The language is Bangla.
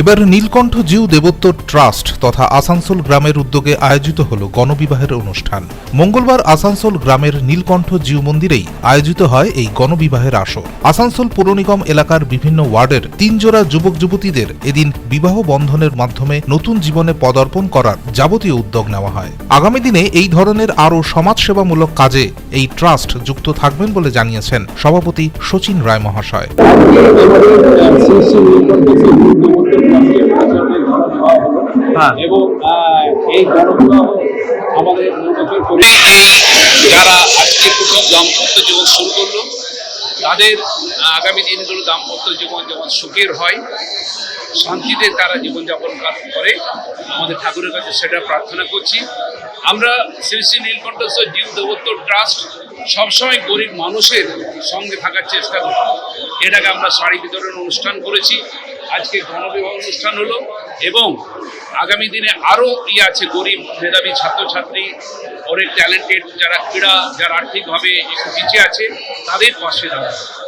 এবার নীলকণ্ঠ জিউ দেবত্ব ট্রাস্ট তথা আসানসোল গ্রামের উদ্যোগে আয়োজিত হল গণবিবাহের অনুষ্ঠান। মঙ্গলবার আসানসোল গ্রামের নীলকণ্ঠ জিউ মন্দিরেই আয়োজিত হয় এই গণবিবাহের আসর। আসানসোল পৌর নিগম এলাকার বিভিন্ন ওয়ার্ডের তিন জোড়া যুবক যুবতীদের এদিন বিবাহ বন্ধনের মাধ্যমে নতুন জীবনে পদার্পণ করার যাবতীয় উদ্যোগ নেওয়া হয়। আগামী দিনে এই ধরনের আরও সমাজসেবামূলক কাজে এই ট্রাস্ট যুক্ত থাকবেন বলে জানিয়েছেন সভাপতি শচীন রায় মহাশয়। এবং এই আমাদের বছর করে যারা আজকে প্রথম দাম্পত্য জীবন শুরু করল, তাদের আগামী দিনগুলো দাম্পত্য জীবন যেমন সুখের হয়, শান্তিতে তারা জীবনযাপন করে, আমাদের ঠাকুরের কাছে সেটা প্রার্থনা করছি। আমরা শ্রী শ্রী নীলকণ্ঠেশ্বর জীব দেবত্ব ট্রাস্ট সবসময় গরিব মানুষের সঙ্গে থাকার চেষ্টা করি। এটাকে আমরা শাড়ি বিতরণ অনুষ্ঠান করেছি। আজকে গণবিবাহ অনুষ্ঠান হলো। এবং আগামী দিনে আরও ই আছে, গরিব মেধাবী ছাত্রছাত্রী, অনেক ট্যালেন্টেড যারা ক্রীড়া, যারা আর্থিকভাবে একটু পিছিয়ে আছে, তাদের পাশে দাঁড়াবে।